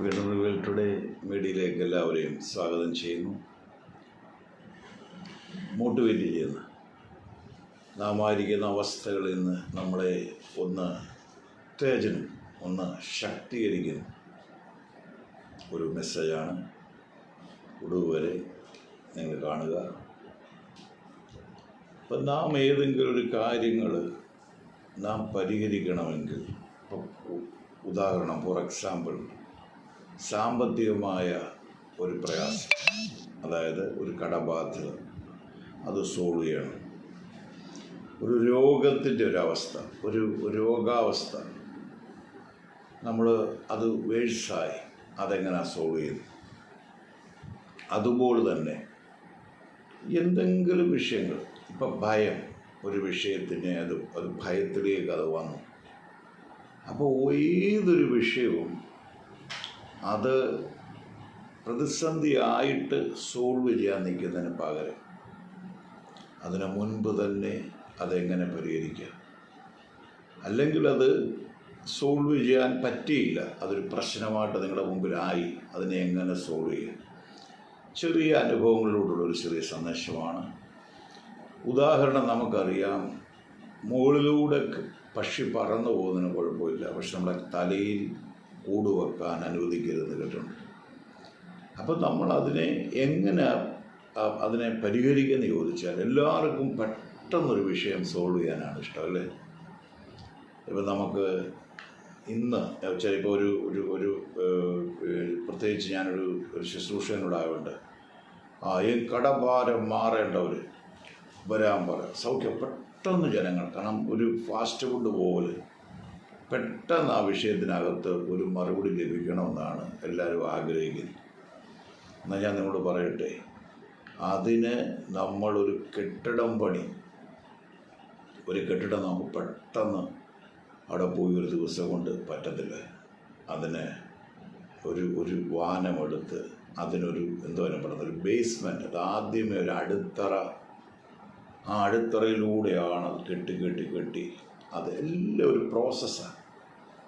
വീണ്ടും revel today മീഡിയയിലേക്ക് എല്ലാവരെയും സ്വാഗതം ചെയ്യുന്നു. മോട്ടിവേറ്റ് ചെയ്യുന്ന. നാം ആയിരിക്കുന്ന അവസ്ഥകളിൽ നിന്ന് നമ്മളെ ഒന്ന് ഉത്തേജനം ഒന്ന് ശക്തീകരിക്കുന്നു. ഒരു മെസ്സേജാണ് ഒടുവരെ വരെ നിങ്ങൾ കാണുക. അപ്പം നാം ഏതെങ്കിലും ഒരു കാര്യങ്ങൾ നാം പരിഹരിക്കണമെങ്കിൽ ഉദാഹരണം ഫോർ എക്സാമ്പിൾ സാമ്പത്തികമായ ഒരു പ്രയാസം. അതായത് ഒരു കടബാധ്യത. അത് സോൾവ് ചെയ്യണം. ഒരു രോഗത്തിന്റെ ഒരവസ്ഥ ഒരു രോഗാവസ്ഥ. നമ്മൾ അത് വേഴ്സായി. അതെങ്ങനെ സോൾവ് ചെയ്യുന്നു അതുപോലെ തന്നെ എന്തെങ്കിലും വിഷയങ്ങൾ ഇപ്പം ഭയം ഒരു വിഷയത്തിന് അത് അത് ഭയത്തിലേക്ക് അത് വന്നു. അപ്പോൾ ഏതൊരു വിഷയവും അത് പ്രതിസന്ധിയായിട്ട് സോൾവ് ചെയ്യാൻ നിൽക്കുന്നതിന് പകരം അതിനു മുൻപ് തന്നെ അതെങ്ങനെ പരിഹരിക്കാം? അല്ലെങ്കിൽ അത് സോൾവ് ചെയ്യാൻ പറ്റിയില്ല. അതൊരു പ്രശ്നമായിട്ട് നിങ്ങളുടെ മുമ്പിലായി. അതിനെ എങ്ങനെ സോൾവ് ചെയ്യാം? ചെറിയ അനുഭവങ്ങളിലൂടെയുള്ള ഒരു ചെറിയ സന്ദേശമാണ്. ഉദാഹരണം നമുക്കറിയാം. മുകളിലൂടെ പക്ഷി പറന്നു പോകുന്നതിന് കുഴപ്പമില്ല. പക്ഷെ നമ്മുടെ തലയിൽ കൂട് വെക്കാൻ അനുവദിക്കരുത് കേട്ടുണ്ട് അപ്പം നമ്മൾ അതിനെ എങ്ങനെ അതിനെ പരിഹരിക്കുമെന്ന് ചോദിച്ചാൽ എല്ലാവർക്കും പെട്ടെന്നൊരു വിഷയം സോൾവ് ചെയ്യാനാണ് ഇഷ്ടം അല്ലേ? ഇപ്പം നമുക്ക് ഇന്ന് ചിലപ്പോൾ ഒരു ഒരു ഒരു പ്രത്യേകിച്ച് ഞാനൊരു ഒരു ശുശ്രൂഷകനോടായതുകൊണ്ട് ആ ഈ കടഭാരം മാറേണ്ടവർ വരാൻ പറ. സൗഖ്യം പെട്ടെന്ന് ജനങ്ങൾ കാരണം ഒരു ഫാസ്റ്റ് ഫുഡ് പോലെ പെട്ടെന്ന് ആ വിഷയത്തിനകത്ത് ഒരു മറുപടി ലഭിക്കണമെന്നാണ് എല്ലാവരും ആഗ്രഹിക്കുന്നത്. എന്നാൽ ഞാൻ നിങ്ങളോട് പറയട്ടെ അതിന് നമ്മളൊരു കെട്ടിടം പണി ഒരു കെട്ടിടം നമുക്ക് പെട്ടെന്ന് അവിടെ പോയി ഒരു ദിവസം കൊണ്ട് പറ്റത്തില്ല. അതിന് ഒരു ഒരു വാനമെടുത്ത് അതിനൊരു എന്തോ പറയുന്നത് ഒരു ബേസ്മെന്റ് അത് ആദ്യമേ ഒരു അടിത്തറ ആ അടിത്തറയിലൂടെയാണ് അത് കെട്ടി കെട്ടി കെട്ടി. അതെല്ലാം ഒരു പ്രോസസ്സാണ്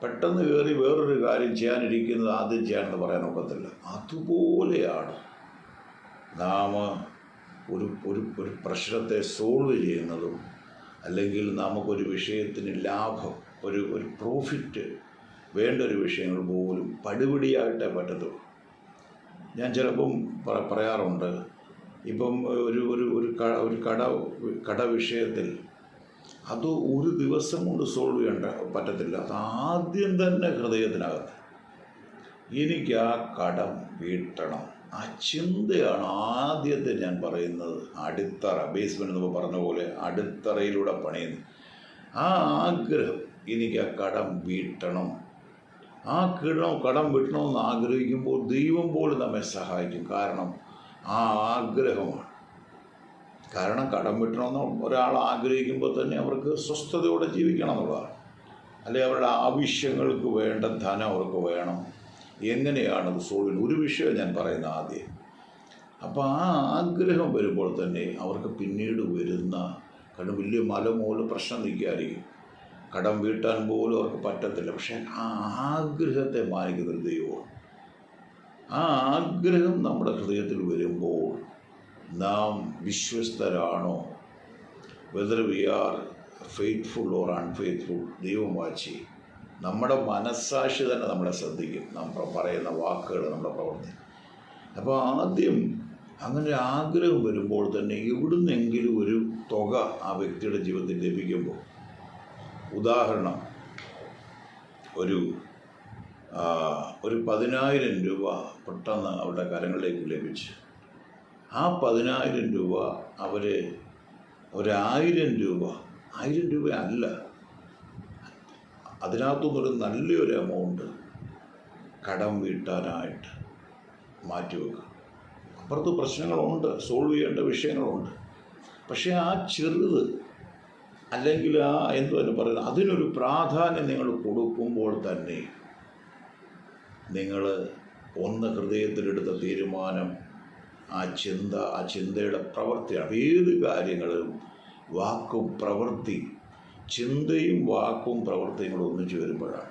പെട്ടെന്ന് കയറി വേറൊരു കാര്യം ചെയ്യാനിരിക്കുന്നത് ആദ്യം ചെയ്യാനെന്ന് പറയാൻ ഒക്കത്തില്ല. അതുപോലെയാണ് നാം ഒരു ഒരു ഒരു പ്രശ്നത്തെ സോൾവ് ചെയ്യുന്നതും അല്ലെങ്കിൽ നമുക്കൊരു വിഷയത്തിന് ലാഭം ഒരു ഒരു പ്രോഫിറ്റ് വേണ്ട ഒരു വിഷയങ്ങൾ പോലും പടിപടിയായിട്ടേ പറ്റത്തുള്ളൂ. ഞാൻ ചിലപ്പം പറ പറയാറുണ്ട് ഇപ്പം ഒരു ഒരു ഒരു ക- ഒരു കട കട വിഷയത്തിൽ അത് ഒരു ദിവസം കൊണ്ട് സോൾവ് ചെയ്യേണ്ട പറ്റത്തില്ല. അത് ആദ്യം തന്നെ ഹൃദയത്തിനകത്ത്. എനിക്ക് ആ കടം വീട്ടണം. ആ ചിന്തയാണ് ആദ്യത്തെ ഞാൻ പറയുന്നത്. അടിത്തറ ബേസ്മെന്റ് എന്ന് പറഞ്ഞ പോലെ അടിത്തറയിലൂടെ പണിയുന്നു. ആ ആഗ്രഹം എനിക്ക് ആ കടം വീട്ടണം. ആ കിടണം കടം വീട്ടണമെന്ന് ആഗ്രഹിക്കുമ്പോൾ ദൈവം പോലും നമ്മെ സഹായിക്കും. കാരണം ആ ആഗ്രഹമാണ്. കാരണം കടം വീട്ടണമെന്ന് ഒരാൾ ആഗ്രഹിക്കുമ്പോൾ തന്നെ അവർക്ക് സ്വസ്ഥതയോടെ ജീവിക്കണം എന്നുള്ളതാണ്. അല്ലെങ്കിൽ അവരുടെ ആവശ്യങ്ങൾക്ക് വേണ്ട ധനം അവർക്ക് വേണം. എങ്ങനെയാണ് അത് സോൾവ് ഒരു വിഷയം ഞാൻ പറയുന്ന ആദ്യം. അപ്പോൾ ആ ആഗ്രഹം വരുമ്പോൾ തന്നെ അവർക്ക് പിന്നീട് വരുന്ന കാരണം വലിയ മല മൂലം പ്രശ്നം നിൽക്കാതിരിക്കും. കടം വീട്ടാൻ പോലും അവർക്ക് പറ്റത്തില്ല. പക്ഷേ ആ ആഗ്രഹത്തെ മാനിക്കുന്നൊരു ദൈവമാണ്. ആ ആഗ്രഹം നമ്മുടെ ഹൃദയത്തിൽ വരുമ്പോൾ നാം വിശ്വസ്തരാണോ? Whether we are faithful or unfaithful ദൈവം വാച്ചി നമ്മുടെ മനസ്സാക്ഷി തന്നെ നമ്മളെ ശ്രദ്ധിക്കും. നാം പറയുന്ന വാക്കുകൾ നമ്മുടെ പ്രവർത്തി. അപ്പോൾ ആദ്യം അങ്ങനെ ആഗ്രഹം വരുമ്പോൾ തന്നെ എവിടുന്നെങ്കിലും ഒരു തുക ആ വ്യക്തിയുടെ ജീവിതത്തിൽ ലഭിക്കുമ്പോൾ ഉദാഹരണം ഒരു ഒരു പതിനായിരം രൂപ പെട്ടെന്ന് അവരുടെ കരങ്ങളിലേക്ക് ലഭിച്ചു. ആ പതിനായിരം രൂപ അവർ ഒരായിരം രൂപ. ആയിരം രൂപ അല്ല അതിനകത്തുനിന്നൊരു നല്ലൊരു എമൗണ്ട് കടം വീട്ടാനായിട്ട് മാറ്റിവെക്കുക അപ്പുറത്ത് പ്രശ്നങ്ങളുണ്ട് സോൾവ് ചെയ്യേണ്ട വിഷയങ്ങളുണ്ട്. പക്ഷേ ആ ചെറുത് അല്ലെങ്കിൽ ആ എന്തുവെന്ന് പറയുന്നത് അതിനൊരു പ്രാധാന്യം നിങ്ങൾ കൊടുക്കുമ്പോൾ തന്നെ നിങ്ങൾ ഒന്ന് ഹൃദയത്തിലെടുത്ത തീരുമാനം ആ ചിന്ത ആ ചിന്തയുടെ പ്രവൃത്തിയാണ്. ഏത് കാര്യങ്ങളും വാക്കും പ്രവൃത്തി ചിന്തയും വാക്കും പ്രവൃത്തിയും കൂടെ ഒന്നിച്ചു വരുമ്പോഴാണ്.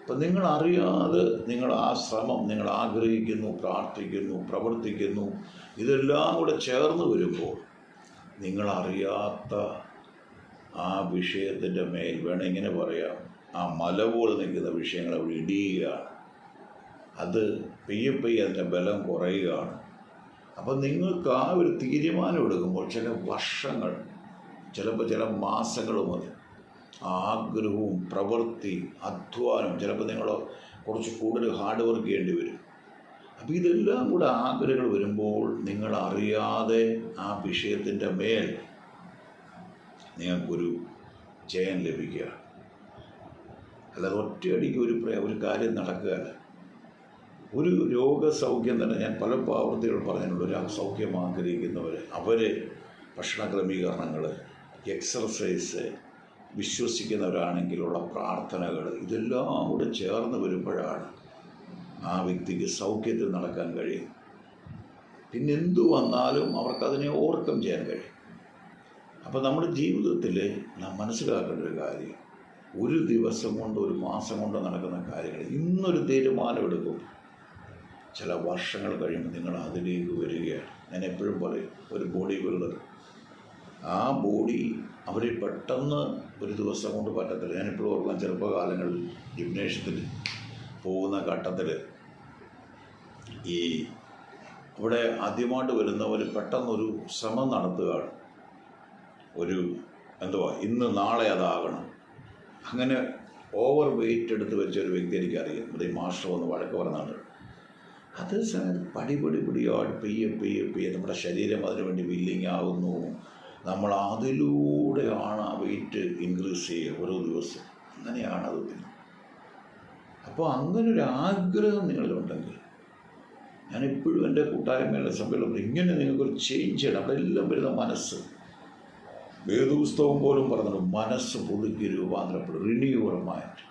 അപ്പം നിങ്ങൾ അറിയാതെ നിങ്ങൾ ആ ശ്രമം നിങ്ങൾ ആഗ്രഹിക്കുന്നു പ്രാർത്ഥിക്കുന്നു പ്രവർത്തിക്കുന്നു ഇതെല്ലാം കൂടെ ചേർന്ന് വരുമ്പോൾ നിങ്ങളറിയാത്ത ആ വിഷയത്തിന്റെ മേൽ വേണം ഇങ്ങനെ പറയാം. ആ മല പോലെ നിൽക്കുന്ന വിഷയങ്ങൾ അവിടെ ഇടിയുകയാണ്. അത് പെയ്യെ പെയ്യെ അതിന്റെ ബലം കുറയുകയാണ്. അപ്പം നിങ്ങൾക്ക് ആ ഒരു തീരുമാനം എടുക്കുമ്പോൾ ചില വർഷങ്ങൾ ചിലപ്പോൾ ചില മാസങ്ങൾ മതി ആഗ്രഹവും പ്രവൃത്തി അധ്വാനം ചിലപ്പോൾ നിങ്ങൾ കുറച്ച് കൂടുതൽ ഹാർഡ് വർക്ക് ചെയ്യേണ്ടി വരും. അപ്പോൾ ഇതെല്ലാം കൂടെ ആഗ്രഹങ്ങൾ വരുമ്പോൾ നിങ്ങൾ അറിയാതെ ആ വിഷയത്തിന്റെ മേൽ നിങ്ങൾക്കൊരു ജയം ലഭിക്കുക. അല്ലാതെ ഒറ്റയടിക്ക് ഒരു ഒരു കാര്യം നടക്കുകയല്ല. ഒരു രോഗസൗഖ്യം തന്നെ ഞാൻ പല ആവർത്തികൾ പറഞ്ഞിട്ടുണ്ട് ഒരു സൗഖ്യം ആഗ്രഹിക്കുന്നവർ അവർ ഭക്ഷണ ക്രമീകരണങ്ങൾ എക്സർസൈസ് വിശ്വസിക്കുന്നവരാണെങ്കിലുള്ള പ്രാർത്ഥനകൾ ഇതെല്ലാം കൂടെ ചേർന്ന് വരുമ്പോഴാണ് ആ വ്യക്തിക്ക് സൗഖ്യത്തിൽ നടക്കാൻ കഴിയും. പിന്നെ എന്തു വന്നാലും അവർക്കതിനെ ഓവർകം ചെയ്യാൻ കഴിയും. അപ്പോൾ നമ്മുടെ ജീവിതത്തിൽ നാം മനസ്സിലാക്കേണ്ട ഒരു കാര്യം ഒരു ദിവസം കൊണ്ട് ഒരു മാസം കൊണ്ട് നടക്കുന്ന കാര്യങ്ങൾ ഇന്നൊരു തീരുമാനം എടുക്കും ചില വർഷങ്ങൾ കഴിയുമ്പോൾ നിങ്ങൾ അതിലേക്ക് വരികയാണ്. ഞാൻ എപ്പോഴും പറയും ഒരു ബോഡി ബിൽഡർ ആ ബോഡി അവർ പെട്ടെന്ന് ഒരു ദിവസം കൊണ്ട് പറ്റത്തില്ല. ഞാനിപ്പോഴും ഓർക്കാം ചെറുപ്പകാലങ്ങളിൽ ജിംനേഷ്യത്തിൽ പോകുന്ന ഘട്ടത്തിൽ ഈ ഇവിടെ ആദ്യമായിട്ട് വരുന്നവർ പെട്ടെന്നൊരു ശ്രമം നടത്തുകയാണ്. ഒരു എന്തുവാ ഇന്ന് നാളെ അതാകണം. അങ്ങനെ ഓവർ വെയിറ്റ് എടുത്ത് വെച്ച ഒരു വ്യക്തി എനിക്കറിയാം. ഇവിടെ മാസ്റ്റർ ഒന്ന് വഴക്ക് പറഞ്ഞാണ്. അത് പടിപടി പിടിയാട് പെയ്യെ പെയ്യെ പെയ്യെ നമ്മുടെ ശരീരം അതിനു വേണ്ടി വില്ലിങ് ആകുന്നു നമ്മൾ അതിലൂടെയാണ് ആ വെയിറ്റ് ഇൻക്രീസ് ചെയ്യുക ഓരോ ദിവസം. അങ്ങനെയാണ് അത് പിന്നെ അപ്പോൾ അങ്ങനെ ഒരു ആഗ്രഹം നിങ്ങളിലുണ്ടെങ്കിൽ ഞാൻ എപ്പോഴും എന്റെ കൂട്ടായ്മയുടെ സഭയിലും ഇങ്ങനെ നിങ്ങൾക്കൊരു ചേഞ്ച് ചെയ്യണം. എല്ലാം വരുന്ന മനസ്സ്. വേദപുസ്തകം പോലും പറഞ്ഞത് മനസ്സ് പുതുക്കി രൂപാന്തരപ്പെടും. റിന്യൂവർ യുവർ മൈൻഡ്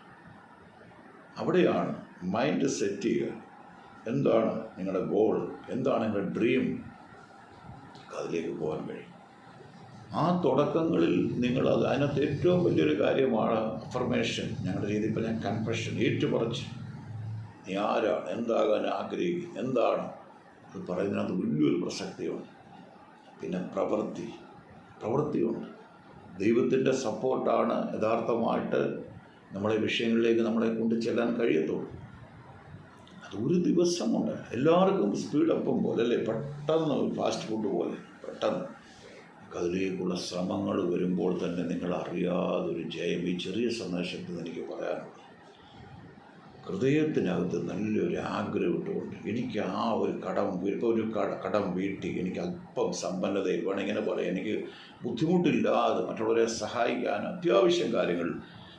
അവിടെയാണ് മൈൻഡ് സെറ്റ് ചെയ്യുക. എന്താണ് നിങ്ങളുടെ ഗോൾ എന്താണ് നിങ്ങളുടെ ഡ്രീം അതിലേക്ക് പോകാൻ കഴിയും. ആ തുടക്കങ്ങളിൽ നിങ്ങൾ അത് അതിനകത്ത് ഏറ്റവും വലിയൊരു കാര്യമാണ് അഫർമേഷൻ ഞങ്ങളുടെ രീതിയിൽ ഇപ്പോൾ ഞാൻ കൺഫഷൻ ഏറ്റുപറച്ച്. നീ ആരാണ്? എന്താകാൻ ആഗ്രഹിക്കും എന്താണ്? അത് പറയുന്നതിനകത്ത് വലിയൊരു പ്രസക്തിയുണ്ട്. പിന്നെ പ്രവൃത്തി. പ്രവൃത്തിയുണ്ട്. ദൈവത്തിന്റെ സപ്പോർട്ടാണ് യഥാർത്ഥമായിട്ട് നമ്മളെ വിഷയങ്ങളിലേക്ക് നമ്മളെ കൊണ്ട് ചെല്ലാൻ കഴിയത്തുള്ളൂ. അത് ഒരു ദിവസം കൊണ്ട് എല്ലാവർക്കും സ്പീഡപ്പം പോലെ അല്ലേ പെട്ടെന്ന് ഫാസ്റ്റ് ഫുഡ് പോലെ. പെട്ടെന്ന്. അതിലേക്കുള്ള ശ്രമങ്ങൾ വരുമ്പോൾ തന്നെ നിങ്ങൾ അറിയാതെ ഒരു ജയം. ഈ ചെറിയ സന്ദേശത്തിൽ എനിക്ക് പറയാനുള്ളത്. ഹൃദയത്തിനകത്ത് നല്ലൊരു ആഗ്രഹം ഇട്ടുകൊണ്ട് എനിക്ക് ആ ഒരു കടം ഇപ്പോൾ ഒരു കട കടം വീട്ടി. എനിക്ക് അല്പം സമ്പന്നത വേണം. ഇങ്ങനെ പറയാം എനിക്ക് ബുദ്ധിമുട്ടില്ലാതെ മറ്റുള്ളവരെ സഹായിക്കാൻ അത്യാവശ്യം കാര്യങ്ങൾ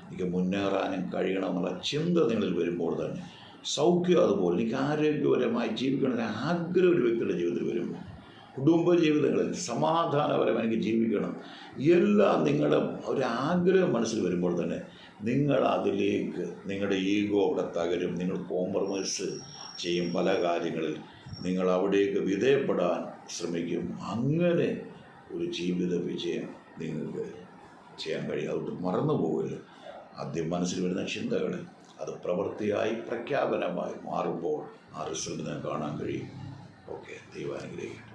എനിക്ക് മുന്നേറാനും കഴിയണമെന്നുള്ള ചിന്ത നിങ്ങളിൽ വരുമ്പോൾ തന്നെ സൗഖ്യം അതുപോലെ എനിക്ക് ആരോഗ്യപരമായി ജീവിക്കണമെന്ന് ആഗ്രഹം ഒരു വ്യക്തിയുടെ ജീവിതത്തിൽ വരുമ്പോൾ കുടുംബ ജീവിതങ്ങളിൽ സമാധാനപരമായി എനിക്ക് ജീവിക്കണം എല്ലാം നിങ്ങളുടെ ഒരു ആഗ്രഹം മനസ്സിൽ വരുമ്പോൾ തന്നെ നിങ്ങൾ അതിലേക്ക് നിങ്ങളുടെ ഈഗോ അവിടെ തകരും നിങ്ങൾ കോംപ്രമൈസ് ചെയ്യും പല കാര്യങ്ങളിൽ. നിങ്ങൾ അവിടേക്ക് വിധേയപ്പെടാൻ ശ്രമിക്കും. അങ്ങനെ ഒരു ജീവിത വിജയം നിങ്ങൾക്ക് ചെയ്യാൻ കഴിയും. അതുകൊണ്ട് മറന്നു പോകരുത് ആദ്യം മനസ്സിൽ വരുന്ന ചിന്തകൾ അത് പ്രവൃത്തിയായി പ്രഖ്യാപനമായി മാറുമ്പോൾ ആ റിസൾട്ട് നിങ്ങൾക്ക് കാണാൻ കഴിയും. ഓക്കെ ദൈവാനുഗ്രഹിക്കും